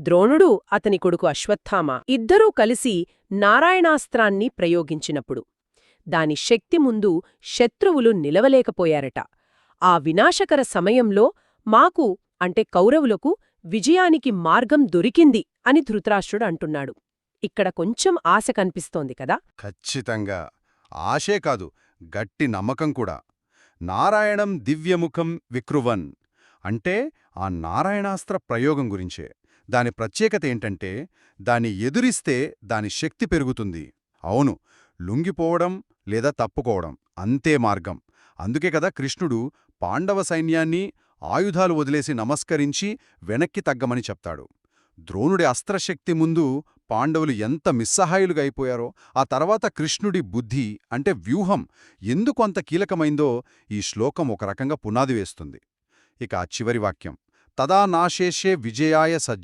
ద్రోణుడు అతని కొడుకు అశ్వత్థామ ఇద్దరూ కలిసి నారాయణాస్త్రాన్ని ప్రయోగించినప్పుడు. దాని శక్తి ముందు శత్రువులు నిలవలేకపోయారట. ఆ వినాశకర సమయంలో మాకు అంటే కౌరవులకు విజయానికి మార్గం దొరికింది అని ధృతరాష్ట్రుడు అంటున్నాడు. ఇక్కడ కొంచెం ఆశ కనిపిస్తోంది కదా? ఖచ్చితంగా. ఆశే కాదు గట్టి నమ్మకం కూడా. నారాయణం దివ్యముఖం విక్రువన్ అంటే ఆ నారాయణాస్త్ర ప్రయోగం గురించే. దాని ప్రత్యేకత ఏంటంటే దాన్ని ఎదురిస్తే దాని శక్తి పెరుగుతుంది. అవును లుంగిపోవడం లేదా తప్పుకోవడం అంతే మార్గం. అందుకే కదా కృష్ణుడు పాండవ సైన్యాన్ని ఆయుధాలు వదిలేసి నమస్కరించి వెనక్కి తగ్గమని చెప్తాడు. ద్రోణుడి అస్త్రశక్తి ముందు పాండవులు ఎంత మిస్సహాయులుగా అయిపోయారో ఆ తర్వాత కృష్ణుడి బుద్ధి అంటే వ్యూహం ఎందుకు అంత కీలకమైందో ఈ శ్లోకం ఒక రకంగా పునాది వేస్తుంది. ఇక చివరి వాక్యం. తదా నాశేషే విజయాయ సజ్జ